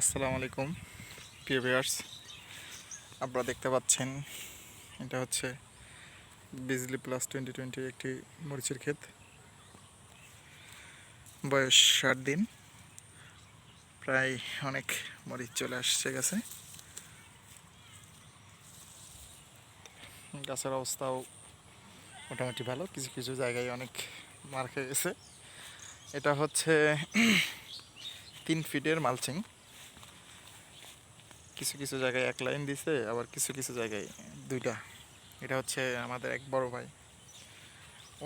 আসসালামু আলাইকুম, প্রিয় ভিউয়ার্স। আপনারা দেখতে পাচ্ছেন, এটা হচ্ছে বিজলি প্লাস টোয়েন্টি টোয়েন্টি একটি মরিচের ক্ষেত। বয়স ষাট দিন। প্রায় অনেক মরিচ চলে আসছে গেছে। গাছের অবস্থাও মোটামুটি ভালো, কিছু কিছু জায়গায় অনেক মার খেয়ে গেছে। এটা হচ্ছে তিন ফিটের মালচিং। কিছু কিছু জায়গায় এক লাইন দিছে, আবার কিছু কিছু জায়গায় দুইটা। এটা হচ্ছে আমাদের এক বড় ভাই।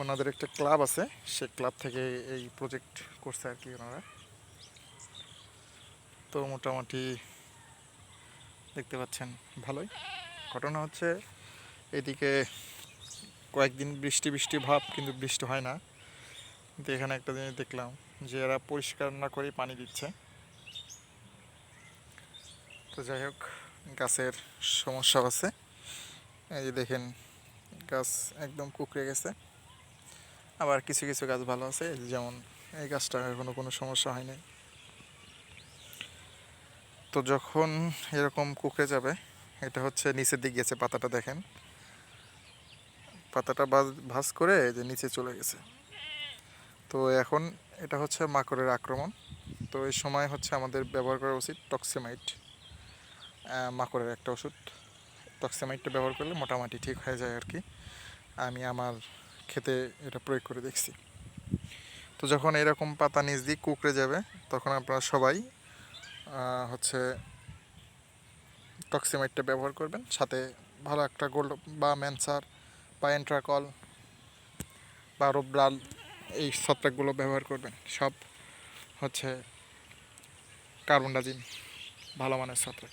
ওনাদের একটা ক্লাব আছে, সে ক্লাব থেকে এই প্রজেক্ট করছে আর কি ওনারা। তো মোটামুটি দেখতে পাচ্ছেন, ভালোই। ঘটনা হচ্ছে, এদিকে কয়েকদিন বৃষ্টি বৃষ্টি ভাব, কিন্তু বৃষ্টি হয় না। কিন্তু এখানে একটা জিনিস দেখলাম, যে এরা পরিষ্কার না করেই পানি দিচ্ছে। তো যাই হোক, গাছের সমস্যা আছে। এই যে দেখেন, গাছ একদম কুকড়ে গেছে। আবার কিছু কিছু গাছ ভালো আছে যেমন এই গাছটা এখনও কোনো সমস্যা হয়নি তো যখন এরকম কুকড়ে যাবে, এটা হচ্ছে নিচের দিক গেছে পাতাটা, দেখেন। পাতাটা ভাজ করে যে নিচে চলে গেছে। তো এখন এটা হচ্ছে মাকড়ের আক্রমণ। তো এই সময় হচ্ছে আমাদের ব্যবহার করা উচিত টক্সিমাইট। মাকড়ের একটা ওষুধ, টক্সিমাইটটা ব্যবহার করলে মোটামুটি ঠিক হয়ে যায় আর কি। আমি আমার খেতে এটা প্রয়োগ করে দেখছি। তো যখন এরকম পাতা নিচ দিয়ে কুকড়ে যাবে, তখন আপনারা সবাই হচ্ছে টক্সিমাইটটা ব্যবহার করবেন। সাথে ভালো একটা গোল্ড বা ম্যানসার বা এন্ট্রাকল বা রোবলাল এই ছত্রাকগুলো ব্যবহার করবেন। সব হচ্ছে কার্বনডাজিম ভালো মানের ছত্রাক।